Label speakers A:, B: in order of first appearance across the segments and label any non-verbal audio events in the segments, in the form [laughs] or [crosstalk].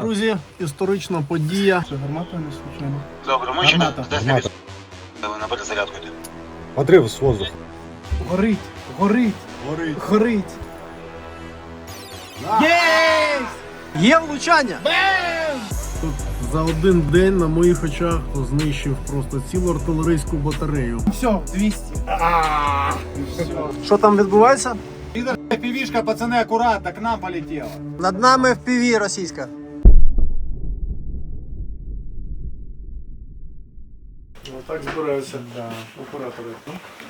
A: Друзі, історична подія.
B: Це гармата не случайно.
C: Добре, ми ще
B: Гармата.
C: десь
D: Гармата.
C: на перезарядку йде.
D: Подрыв с воздуха.
B: Горить, горить,
A: Горить.
B: горить. Єсть!
A: Є влучання! Тут за один день на моїх очах знищив просто цілу артилерійську батарею.
B: Все, 200.
A: Що там відбувається?
D: Пивишка, пацаны, аккуратно, к нам полетела.
A: Над нами в піві російська. Так збираються оператори.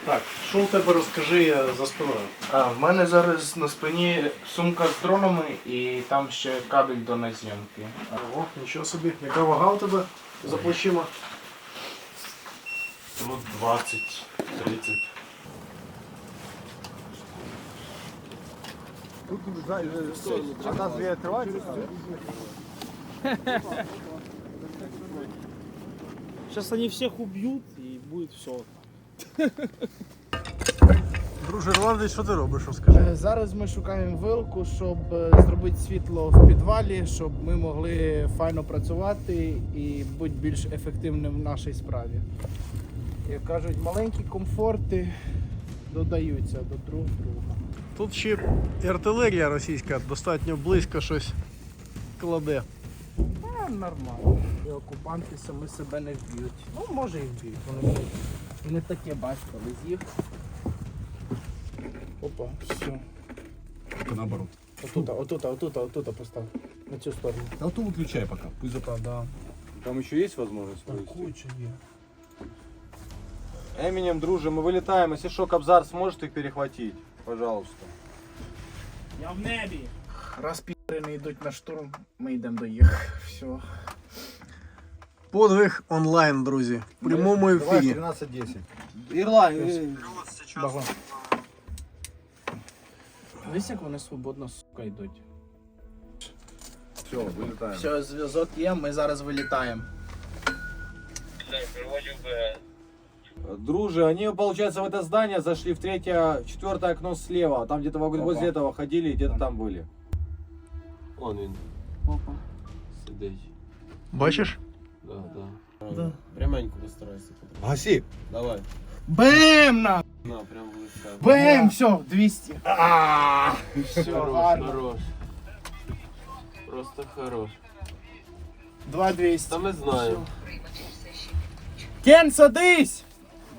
A: Так, що у тебе розкажи за спиною?
B: А, в мене зараз на спині сумка з дронами і там ще кабель до назйомки.
A: Ого, нічого собі. Яка вага у тебе за плечима?
B: Ну, 20, 30.
D: Нас две открывать?
E: Сейчас они всех убьют и будет все.
A: Друже Ірландець, що ти робиш, розкажи?
B: Е, Зараз ми шукаємо вилку, щоб е, зробити світло в підвалі, щоб ми могли файно працювати і бути більш ефективним в нашій справі. Як кажуть, маленькі комфорти додаються до друг друга.
A: Тут ще і артилерія російська достатньо близько щось кладе.
B: Та нормально. І окупанти самі себе не вб'ють. Ну, може і вб'ють. Вони, не- вони таке бачили з їх. Опа, все.
D: Наоборот.
B: Отута, отута, отута, отута постав. На цю сторону.
D: Да то выключай пока. Пусть
B: Та, да.
D: Там еще есть возможность
B: Так,
D: вывести?
B: куча є.
D: Эминем, друже, мы вылетаем. Если что, Кобзар сможет их перехватить? Пожалуйста.
E: Я в небі.
B: Раз піри не йдуть на штурм, ми йдемо до їх. [laughs] Все.
A: Подвиг онлайн, друзі. В прямому
D: Давай,
A: ефірі.
D: 13-10. Ирландия.
B: Багла. Дивись, як вони свободно сука йдуть.
D: Все, вылетаем.
B: Все, зв'язок є, ми зараз вилітаємо.
D: Друже, они, получается, в это здание зашли в третье, четвертое окно слева. Там где-то во- возле этого ходили, где-то там были.
F: Он він
B: Опа.
F: сидить.
A: Бачиш?
F: Да, да. Пряменько постарайся.
D: Гаси.
F: Давай.
B: Бем на!
F: На, прям в лице.
B: Бем! Все, 200. Все,
F: Хорош,
B: гарно.
F: хорош. Просто хорош.
B: 2200.
F: Та ми знаємо.
B: Кен, садись!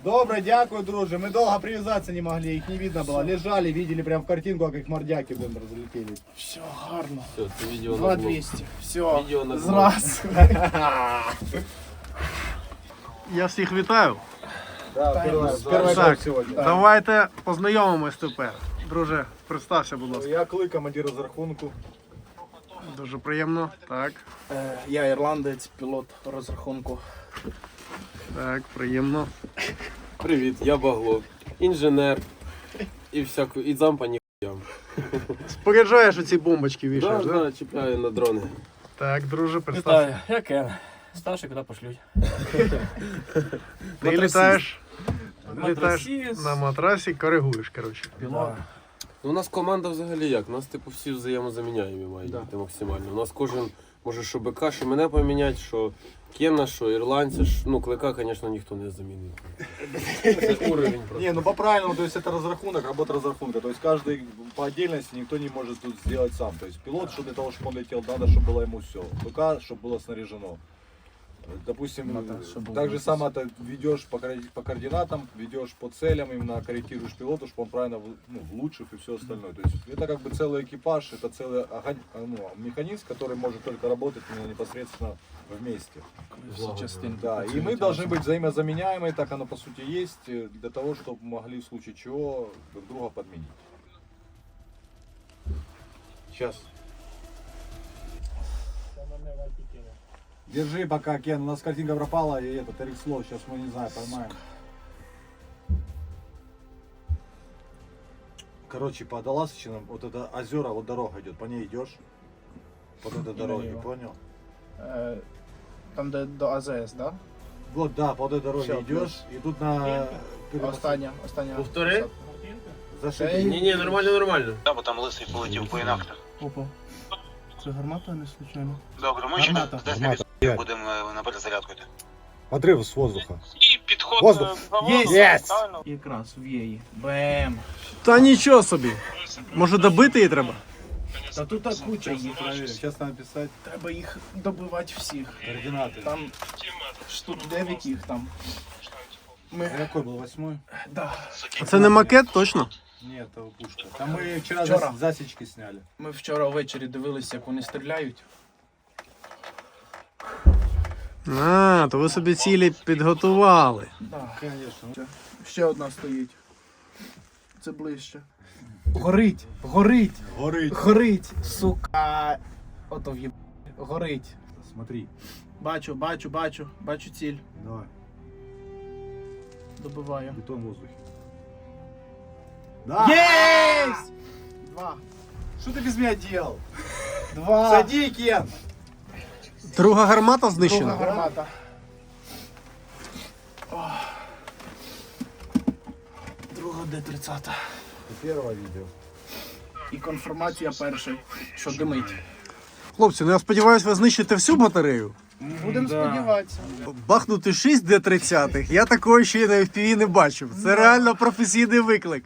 D: Добре, дякую, друже. Мы долго привязаться не могли, их не видно было. Лежали, видели прям в картинку, как их мордяки блин, разлетели.
B: Все, гарно.
F: Все, це відео на блог.
B: 2200. Все,
F: Відео на блог.
B: зраз. [laughs]
A: Я всіх вітаю.
D: Да, первое
A: Так.
D: сегодня.
A: Давайте познайомимось тепер. Друже, представся, будь ласка.
D: Я Клик, командир розрахунку.
A: Дуже приємно. Так,
B: Е, Я ірландець, пілот розрахунку.
A: Так, приємно.
F: Привіт, я Багло. Інженер. І всяку, і дзампа ніхуям.
A: Споряджаєш оці бомбочки вішаєш, да?
F: да, чіпляю на дрони.
A: Так, друже, представся.
E: я Кен. Старший куди пошлють.
A: Ти літаєш, літаєш
E: Матрасіс.
A: на матрасі, коригуєш, коротше.
B: Пілот.
F: Ну, у нас команда взагалі як? У нас типу всі взаємозаміняємі мають
B: Да.
F: бути максимально. У нас кожен може що БК, що мене поміняти, що Кена, що ірландця, що, ну клика, звісно, ніхто не замінить. Це уровень просто.
D: Не, ну по правильному, то есть это разрахунок, работа разрахунка. То есть каждый по отдельности никто не может тут сделать сам. То есть пилот, что для того, чтобы он летел, надо, чтобы было ему все. БК, чтобы было снаряжено. Допустим,
B: Надо, чтобы было
D: так же само ты ведешь по, коорди- по координатам, ведешь по целям, именно корректируешь пилоту, чтобы он правильно в- ну, влучив и все остальное. То есть это как бы целый экипаж, это целый огонь- а, ну, механизм, который может только работать именно непосредственно вместе. Да, и мы должны быть взаимозаменяемы, так оно по сути есть, э, для того, чтобы могли в случае чего друг друга подменить. Сейчас. Держи пока, Кен, у нас картинка пропала, и этот Эрик Слоу, сейчас мы не знаю, поймаем. Короче, по Даласычинам, вот это озера, вот дорога идет, по ней идешь, вот этой дороги,
B: налево.
D: понял?
B: Е, Там, де до АЗС, да?
D: Вот, да, по этой дороге
B: Всё,
D: идешь, и тут на...
B: Остання, остання.
F: Повтори.
B: посадка.
D: Зашибись.
F: Ні, ні, нормально, нормально.
C: Да, бо там лисий полетів по інактах.
B: Опа. Це гармата не случайно.
C: Добре, ми ще
B: Гармата.
C: десь
G: Гармата.
C: на будемо е, на перезарядку йти.
G: Отрыв с воздуха.
E: И подход
G: Воздух.
E: э, к заводу,
B: Есть!
E: правильно?
B: Якраз в її. Бем!
A: Та нічого собі. Може добити її треба?
B: Та тут так куча їх.
D: Сейчас надо писать
B: Треба їх добивати всіх.
D: координаты.
B: Там штук 9 їх там. Ми...
D: А Какой был восьмой?
B: Да.
A: Це не макет, точно?
D: Нет, это пушка. Там мы вчера,
B: Вчера.
D: зас- засечки сняли.
B: Ми вчора ввечері дивилися, як вони стріляють.
A: А, то ви собі цілі підготували.
B: Да.
D: Конечно.
B: Ще одна стоїть. Це ближче. Горить! Горить!
D: Горить.
B: Горить! Сука! Ото в'єб... Горить.
D: Смотри.
B: Бачу, бачу, бачу, бачу ціль.
D: Давай.
B: Добиваю.
D: Бетон в воздухе.
B: Єсть! Два.
D: Что ты без меня делал?
B: Два.
D: Сади, Кен!
A: Друга гармата знищена.
B: Друга гармата. Друга Д-30.
D: Ты первого видел.
B: І конформація першої, що димить.
A: Хлопці, ну я сподіваюся, ви знищите всю батарею.
B: Будемо сподіватися.
A: Бахнути 6 Д-30, я такого ще й на FPV не бачив. Це реально професійний виклик.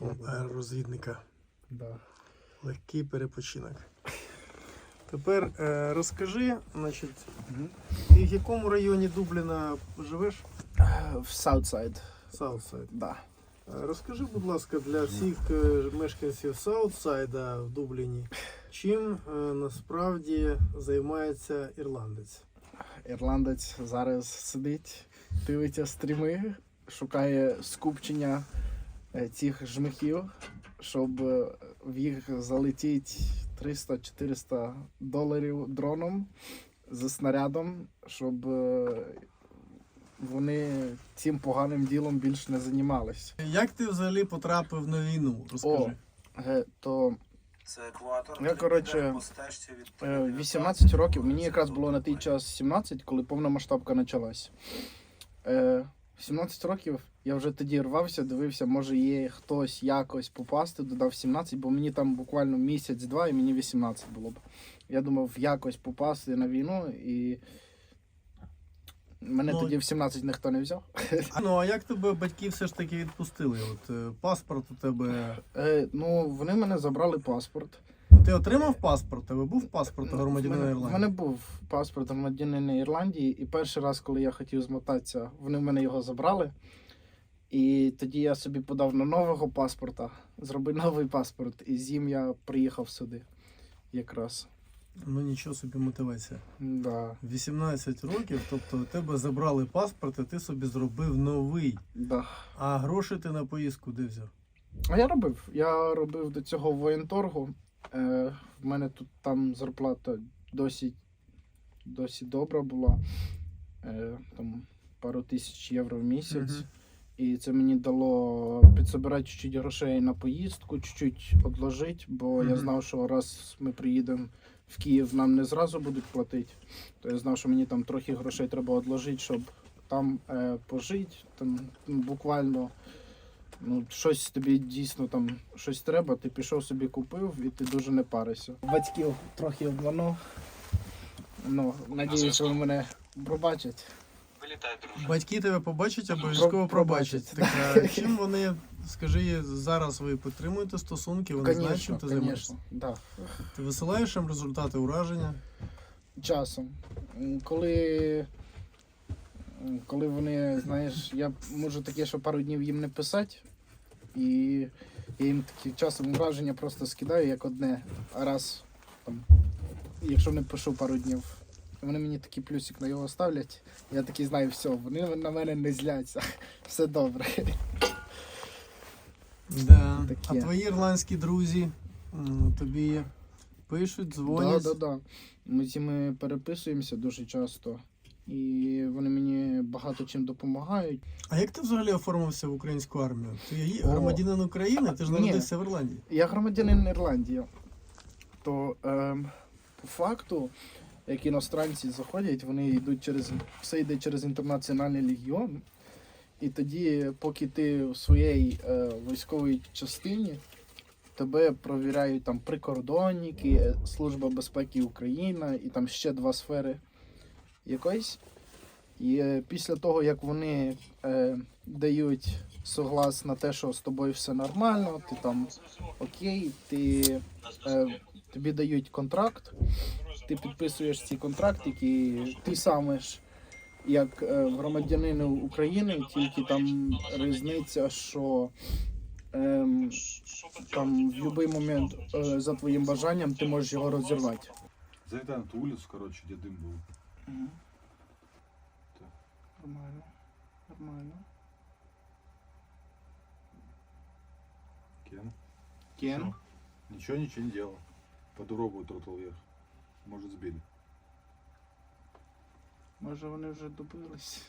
A: Сон аеророзвідника.
B: Да.
A: Легкий перепочинок. Тепер е, розкажи, значить, ти в якому районі Дубліна живеш?
B: В Саутсайд.
A: Саутсайд.
B: Да.
A: Е, Розкажи, будь ласка, для всіх е, мешканців Саутсайда в Дубліні, чим е, насправді займається ірландець?
B: Ірландець зараз сидить, дивиться стріми, шукає скупчення е, цих жмихів, щоб е, в їх залетіть 300-400 доларів дроном зі снарядом, щоб е, вони цим поганим ділом більш не займалися.
A: Як ти взагалі потрапив на війну? Розкажи.
B: Е, То
C: Це екватор.
B: Я, коротше, Е, 18 років. Мені якраз було на той час 17, коли повномасштабка почалась. Е, 17 років я вже тоді рвався, дивився, може є хтось якось попасти, додав 17, бо мені там буквально місяць-два і мені 18 було б. Я думав якось попасти на війну і. Мене
A: Ну,
B: тоді в 17 ніхто не взяв.
A: Ну а як тебе батьки все ж таки відпустили? От е, паспорт у тебе.
B: Е, ну, вони мене забрали паспорт.
A: Ти отримав паспорт? У Тебе був паспорт громадянина Ірландії?
B: мене був паспорт громадянина Ірландії, і перший раз, коли я хотів змотатися, вони в мене його забрали. І тоді я собі подав на нового паспорта, зробив новий паспорт, і з ним я приїхав сюди. Якраз.
A: Ну нічого собі мотивація.
B: Да,
A: 18 років, тобто у тебе забрали паспорт, і ти собі зробив новий.
B: да.
A: А гроші ти на поїздку де взяв?
B: А я робив. Я робив до цього в воєнторгу. Е, в мене тут там зарплата досить, досить добра була. Е, там пару тисяч євро в місяць.
A: Мгм.
B: І це мені дало підсобирати чуть-чуть грошей на поїздку, чуть-чуть odложити, бо я знав, що раз ми приїдемо в Київ, нам не зразу будуть платити. То я знав, що мені там трохи грошей треба odложити, щоб там е, пожити. Там ну, буквально ну, щось тобі дійсно там щось треба, ти пішов собі купив і ти дуже не паришся. Батьків трохи обманув. Ну, надіюсь, що вони мене пробачать.
C: Вилітай, друже.
A: Батьки тебе побачать, обов'язково
B: Про-
A: пробачать. Так, а [laughs] чим вони, скажи, зараз ви підтримуєте стосунки, вони знають, чим ти займаєшся?
B: да.
A: Ти висилаєш їм результати ураження?
B: часом. М, Коли, м, коли вони, знаєш, я можу таке, що пару днів їм не писати, і я їм такі часом враження просто скидаю як одне, а раз там, якщо не пишу пару днів. Вони мені такий плюсик на його ставлять. Я такий знаю, все, вони на мене не зляться. [laughs] Все добре.
A: Да. [laughs]
B: Таке.
A: А твої ірландські друзі тобі пишуть,
B: Да,
A: дзвонять.
B: да, да. Ми з ними переписуємося дуже часто. І вони мені багато чим допомагають.
A: А як ти взагалі оформився в українську армію? Ти є громадянин України, ти ж
B: Ні.
A: народився в Ірландії.
B: Я громадянин Ірландії. То ем, по факту, як іностранці заходять, вони йдуть через все йде через інтернаціональний легіон. І тоді, поки ти у своїй е, військовій частині, тебе провіряють там прикордонники, е, Служба безпеки України і там ще два сфери якоїсь. І е, після того, як вони е, дають соглас на те, що з тобою все нормально, ти там окей, ти, е, тобі дають контракт, ти підписуєш ці контракти, які ти саме ж як е, громадянин України, тільки там різниця, що ем, там в будь-який момент е, за твоїм бажанням ти можеш його розірвати.
H: Залетай на ту улицу, короче, где дым был.
B: Нормально. Нормально.
H: Кен.
B: Кен.
H: Ничего, ничего не делал. По дорогу тротал вверх. Может, сбили.
B: Може вони вже добились.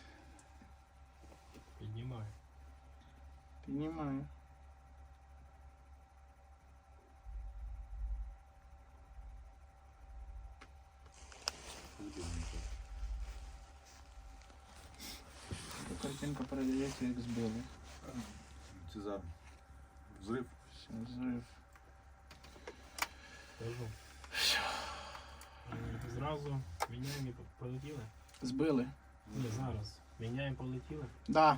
I: Піднімаю.
B: Піднімаю.
H: Сбили, ничего.
B: Картинка передається, як збили.
H: Тизар. Взрыв.
B: Все, зрив.
I: Кажу Е, Зразу міняємо і по- полетіли.
B: Збили.
I: Ні, зараз. Міняємо, полетіли.
B: Да.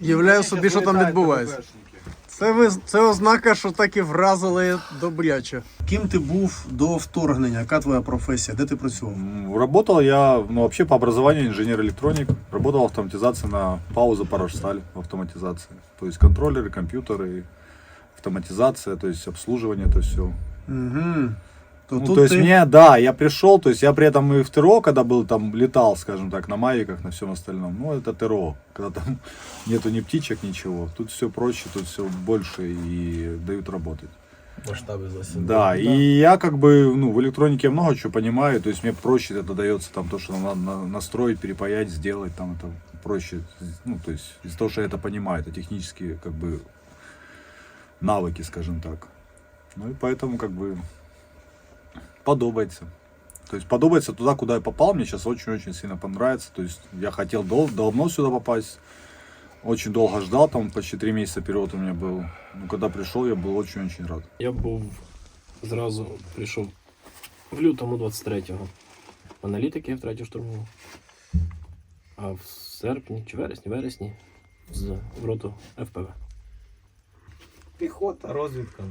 A: Являю собі, що там
H: Летают
A: відбувається.
H: КППшники.
A: Це, ви, це ознака, що так і вразили добряче. Ким ти був до вторгнення? Яка твоя професія? Де ти працював?
D: М, Работал я, ну, вообще по образованию инженер-электроник. Работал в автоматизации на ПАУ «Запорожсталь» в автоматизации. То есть контроллеры, компьютеры, автоматизация, то есть обслуживание, то все.
A: Угу. То
D: Ну,
A: тут
D: то есть мне, да, я пришел, то есть я при этом и в ТРО, когда был там, летал, скажем так, на Мавиках, на всем остальном. Ну, это ТРО, когда там [laughs] нету ни птичек, ничего. Тут все проще, тут все больше и дают работать.
F: Масштаби за
D: Да, и я как бы, ну, в электронике много чего понимаю, то есть мне проще это дается там то, что надо на- настроить, перепаять, сделать, там это проще, ну, то есть из-за того, что я это понимаю, это технические, как бы, навыки, скажем так. Ну и поэтому, как бы, подобается. То есть подобается туда, куда я попал, мне сейчас очень-очень сильно понравится, то есть я хотел дол- давно сюда попасть, очень долго ждал, там почти три месяца период у меня был. Ну, когда пришел, я был очень-очень рад.
F: Я був зразу прийшов в лютому 23-го. В аналітики я в третю штурмову. А в серпні чи вересні, вересні з в роту ФПВ. Піхота, розвідка.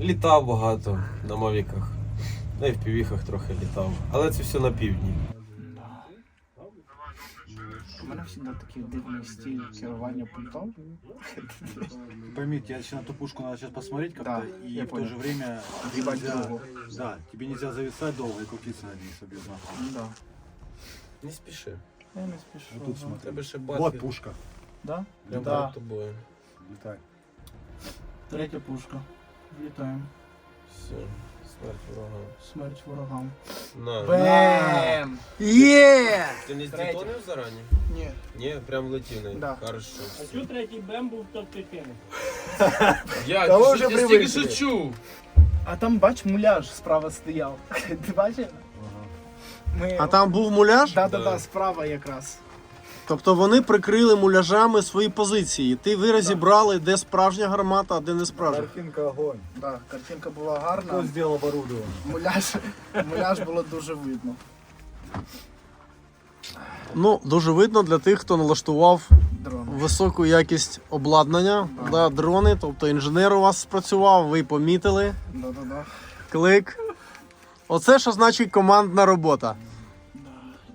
F: Літав багато на мавіках. На впівіхах трохи літав. Але це все на півдні.
B: У мене завжди такий дивний стиль керування пультом.
H: Поймите, я сейчас на ту пушку надо сейчас посмотреть как-то,
B: Да,
H: и
B: я
H: в
B: понял.
H: то же время нельзя-
B: другу.
H: Да, тебе нельзя зависать долго и крутиться на ней себе нахуй.
B: Ну да.
F: Не спіши.
B: Я не спішу.
H: Вот тут смотри.
F: Тебе ще
H: Вот пушка.
B: Да?
F: прямо
B: Да.
F: перед тобою.
H: Летай.
B: Третя пушка. Влітаємо.
F: Все, смерть ворога.
B: Смерть ворогам.
F: На.
B: Бем!
A: Є!
F: Ти не
B: Третя.
F: здетонив зарані?
B: Ні.
F: Ні, прям влетів на
B: Да.
F: Хорошо.
I: А що третій бем був, то ти кинув? [laughs]
F: Я,
B: Та ви
F: ти
B: вже
F: що, я стільки
B: привикли.
F: що чув.
B: А там бач муляж справа стояв. [laughs] Ти бачив? Ми...
A: А там був муляж?
B: Да, да,
F: Да.
B: да, справа якраз.
A: Тобто вони прикрили муляжами свої позиції. Ти ви розібрали, де справжня гармата, а де не справжня.
H: Картинка огонь.
B: Да, картинка була
H: Кто
B: гарна.
H: сделал оборудование?
B: Муляж, [laughs] муляж було дуже видно.
A: Ну, дуже видно для тих, хто налаштував
B: Дрон.
A: високу якість обладнання. Да, дрони, тобто інженер у вас спрацював, ви помітили.
B: Да, да, да.
A: Клик. Оце що значить командна робота.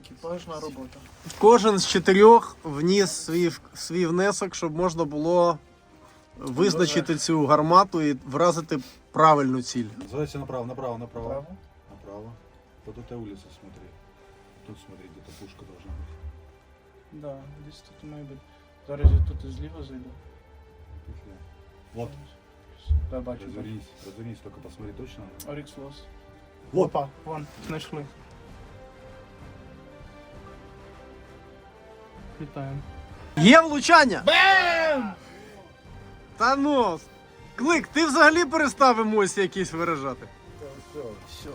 B: Екіпажна робота.
A: Кожен з чотирьох вніс свій, свій внесок, щоб можна було визначити цю гармату і вразити правильну ціль.
H: Задайте направо, направо, направо.
B: Право.
H: Направо. Вот эта улица, смотри. Тут смотри, где-то пушка должна быть.
B: Да, десь тут має бути. Зараз я тут і зліва зайду.
H: Петля. Вот,
B: Да, бачу.
H: развернись, развернись, только посмотри точно.
B: Орікс Лос.
H: Вот.
B: Опа, вон, знайшли. Вітаємо.
A: Є влучання!
B: Бем!
A: Та ну! Клик, ти взагалі перестав емоції якісь виражати.
B: Все.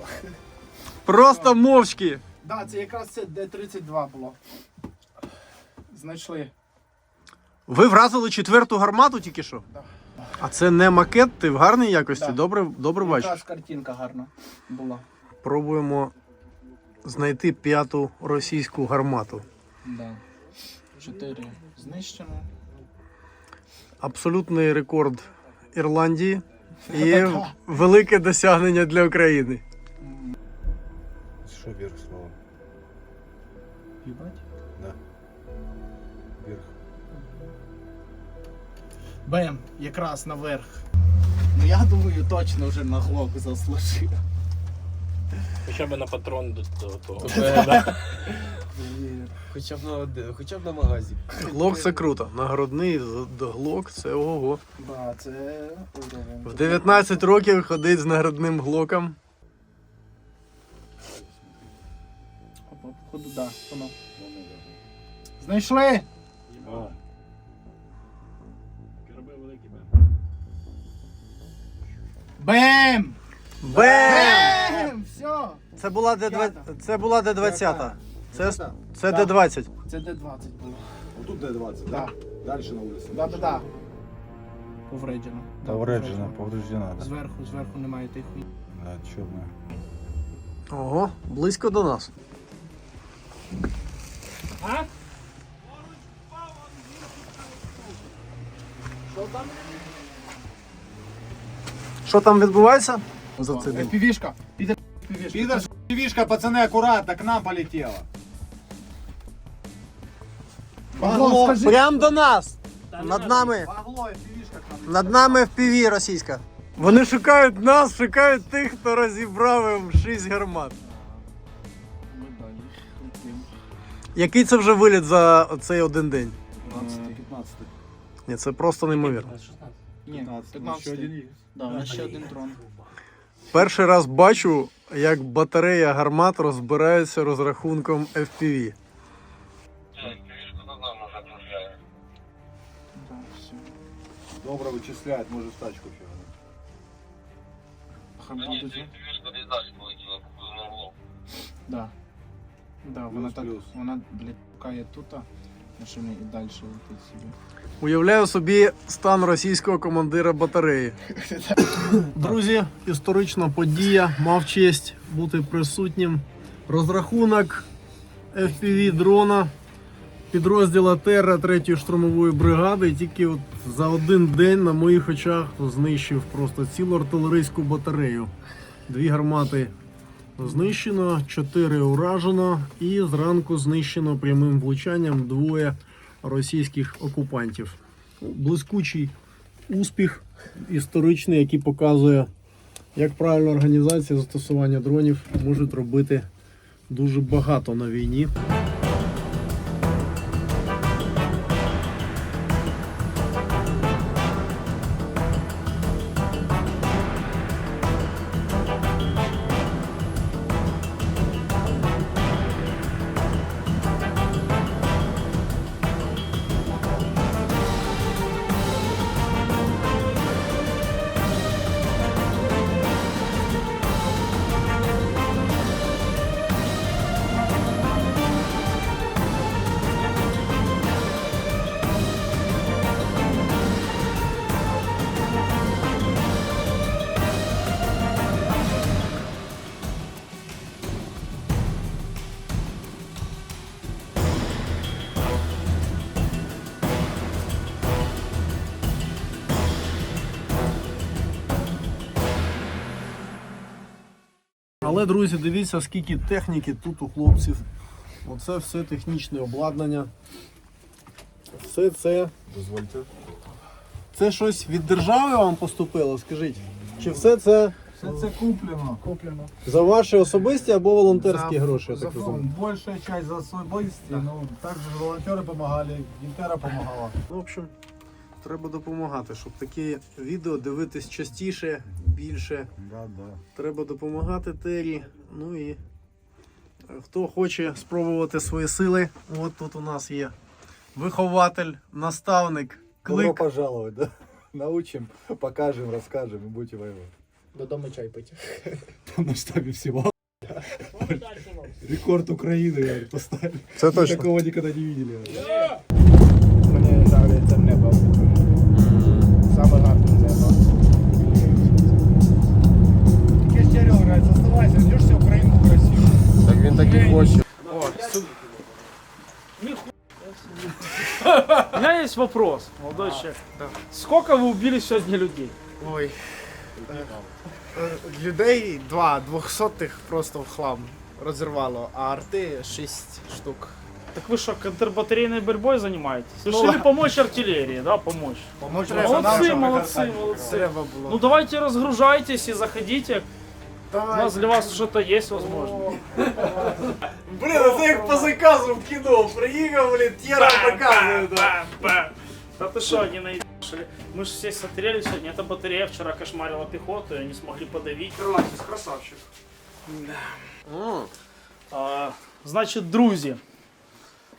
A: Просто мовчки.
B: Да, це якраз це Д-32 було. Знайшли.
A: Ви вразили четверту гармату тільки що?
B: Да.
A: А це не макет, ти в гарній якості?
B: Да.
A: Добре, добре бачиш.
B: Якраз картинка гарна була.
A: Пробуємо знайти п'яту російську гармату.
B: Да. Чотири знищено.
A: Абсолютний рекорд Ірландії [laughs] і велике досягнення для України.
D: Что вверх снова?
B: Їбать.
D: Да. Вверх.
B: Бем, якраз наверх. Ну я думаю, точно вже на глок заслужив.
I: Хоча б на патрон до, до того. [laughs]
F: Хоча б на хоча б на магазі.
A: Глок це круто. Нагородний глок це ого.
B: Да, це уровень.
A: В 19 років ходить з нагородним глоком.
B: Опа, походу, да, воно. Знайшли! Бем!
A: Бем!
B: Бем! Все!
A: Це була Д
B: П'ята.
A: це була Д20. Це, це
B: Да.
A: Д20.
B: Це Д-20 було.
D: Вот тут Д-20,
B: Да.
D: Дальше на улице.
B: Да-да-да. Повреждено. Да,
D: Повреждена, повреждена.
B: Зверху, зверху немає тих хуй.
D: Да, черная.
A: Ого, близько до нас. Що там відбувається? За цей день?
B: Півішка. Піде півішка.
D: Пидор, пивишка, пацаны, аккуратно, к нам полетела.
B: Павло, скажи.
A: Прям до нас! Над нами! Над нами в піві російська. Вони шукають нас, шукають тих, хто розібрав їм 6 гармат.
B: Ми далі летим.
A: Який це вже виліт за цей один день?
D: 15. 15.
A: Ні, це просто неймовірно.
B: Ні,
D: 15.
B: 15.
D: Один есть.
B: Да, у нас ще один дрон.
A: Перший раз бачу, як батарея гармат розбирається розрахунком FPV.
D: Добро вычисляет, может в тачку.
B: Хай будуть. Да. Да, вона так,
D: Плюс-плюс.
B: вона, блядь, шукає тут, а машини і далі летить собі.
A: Уявляю собі стан російського командира батареї. [coughs] Друзі, історична подія мав честь бути присутнім. Розрахунок FPV дрона підрозділа Терра 3-ї штурмової бригади. Тільки от за один день на моїх очах знищив просто цілу артилерійську батарею. Дві гармати знищено, чотири уражено, і зранку знищено прямим влучанням двоє російських окупантів. Блискучий успіх історичний, який показує, як правильно організація застосування дронів можуть робити дуже багато на війні. Але, друзі, дивіться, скільки техніки тут у хлопців. Оце все технічне обладнання. Все це.
D: Дозвольте.
A: Це щось від держави вам поступило, скажіть? Чи все це
D: Все це куплено.
B: Куплено.
A: за ваші особисті або волонтерські
D: За-
A: гроші? Я так розумію?
D: Большая часть за особисті, ну також волонтери допомагали, Гінтера допомагала.
A: Ну, В общем, треба допомагати, щоб такі відео дивитись частіше, більше.
D: Да, да.
A: Треба допомагати Тері. Ну і е, хто хоче спробувати свої сили, от тут у нас є вихователь, наставник,
D: Добро
A: клик.
D: пожаловать, да? [laughs] Научим, покажем, расскажем и будете воевать.
B: Додому чай пити.
D: Там на штабе всего. [laughs] Рекорд Украины, я поставили.
A: Це точно.
D: такого никогда не видели.
E: есть вопрос, молодой человек. Сколько вы убили сегодня людей?
J: Ой. Е, е, Людей два, двохсотих просто в хлам розірвало, а арти шість штук.
E: Так вы что, контрбатарейной борьбой занимаетесь?
J: Ну,
E: Решили
J: ладно.
E: помочь артиллерии, да, помочь?
J: Помочь
E: Молодцы, молодцы, молодцы.
J: Треба було.
E: Ну давайте разгружайтесь и заходите. У
J: Давай.
E: нас для вас что-то есть, возможно.
A: Блін, а це як по заказу в кіно. Приїхав, блін, Тєра показує. да.
E: Бам, бам. Да ты что, они наебашили? Мы же все смотрели сегодня. Эта батарея вчера кошмарила пехоту, и они смогли подавить. Крылатис, красавчик. А, значить, друзі,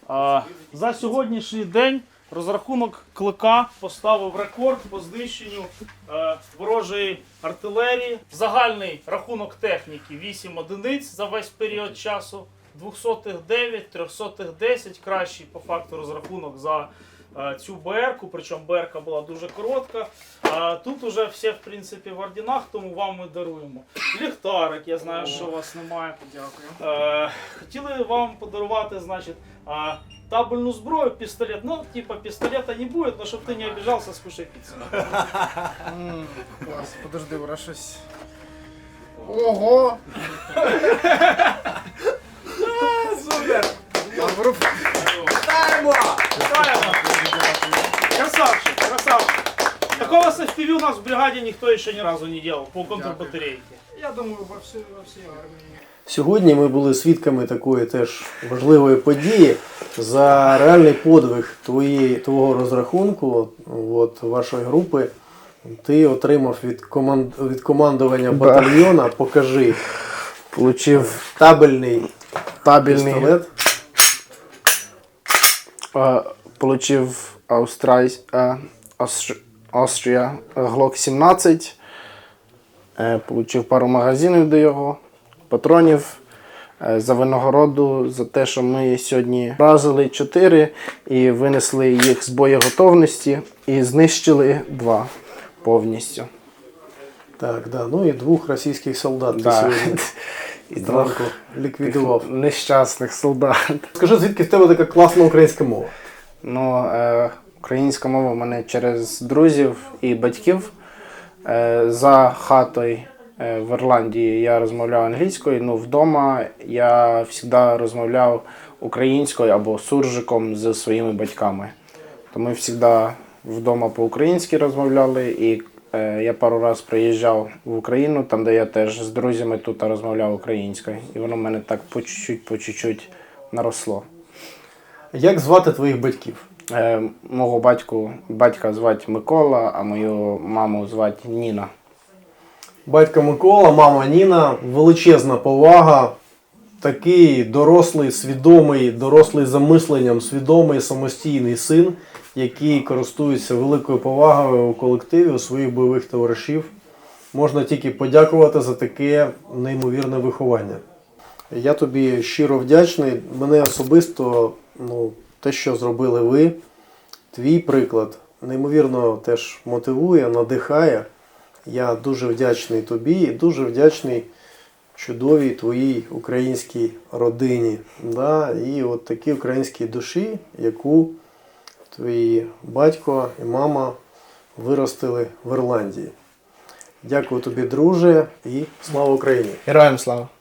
E: а, за сьогоднішній день розрахунок клика поставив рекорд по знищенню е, ворожої артилерії. Загальний рахунок техніки 8 одиниць за весь період часу. 200-х 9, 300-х 10. Кращий по факту розрахунок за е, цю БР-ку, причому БР-ка була дуже коротка. А тут уже все, в принципі, в ордінах, тому вам ми даруємо. Ліхтарик, я знаю, що у вас немає. Дякую. Е, хотіли вам подарувати, значить, а, табельну зброю, пістолет. Ну, типа пістолета не буде, але щоб ти не обіжався, скушай піцу.
J: М, Клас, подожди, вона щось. Ого!
A: Супер!
J: Добро.
A: Вітаємо!
E: Вітаємо! Красавчик, красавчик. Такого FPV у нас в бригаді ніхто ще ні разу не делал по контрбатарейке.
J: Я думаю, во всій, во всій армії.
A: Сьогодні ми були свідками такої теж важливої події. За реальний подвиг твої, твого розрахунку, от, вашої групи, ти отримав від, команд, від командування батальйона, покажи,
J: Получив
A: табельний
J: табельний.
A: пістолет.
J: Получив Австраль... Австр- Е, Glock 17. Е, Получив пару магазинів до його, патронів. Е, За винагороду за те, що ми сьогодні вразили 4 і винесли їх з боєготовності і знищили 2 повністю.
A: Так, да. Ну і двох російських солдат
J: Да.
A: сьогодні [laughs]
J: І
A: зранку ліквідував.
J: нещасних солдат.
A: Скажи, звідки в тебе така класна українська мова?
J: Ну, е, українська мова в мене через друзів і батьків. Е, за хатою е, в Ірландії я розмовляв англійською, ну вдома я завжди розмовляв українською або суржиком з своїми батьками. То ми завжди вдома по-українськи розмовляли, і е, я пару разів приїжджав в Україну, там де я теж з друзями тут розмовляв українською. І воно в мене так по чуть-чуть, по чуть-чуть наросло.
A: Як звати твоїх батьків?
J: Е, мого батьку, батька звати Микола, а мою маму звати Ніна.
A: Батько Микола, мама Ніна, величезна повага. Такий дорослий, свідомий, дорослий за мисленням, свідомий самостійний син, який користується великою повагою у колективі, у своїх бойових товаришів. Можна тільки подякувати за таке неймовірне виховання. Я тобі щиро вдячний. Мене особисто, ну, те, що зробили ви, твій приклад, неймовірно теж мотивує, надихає. Я дуже вдячний тобі і дуже вдячний чудовій твоїй українській родині. Да? І от такій українській душі, яку твої батько і мама виростили в Ірландії. Дякую тобі, друже, і слава Україні!
J: Героям слава!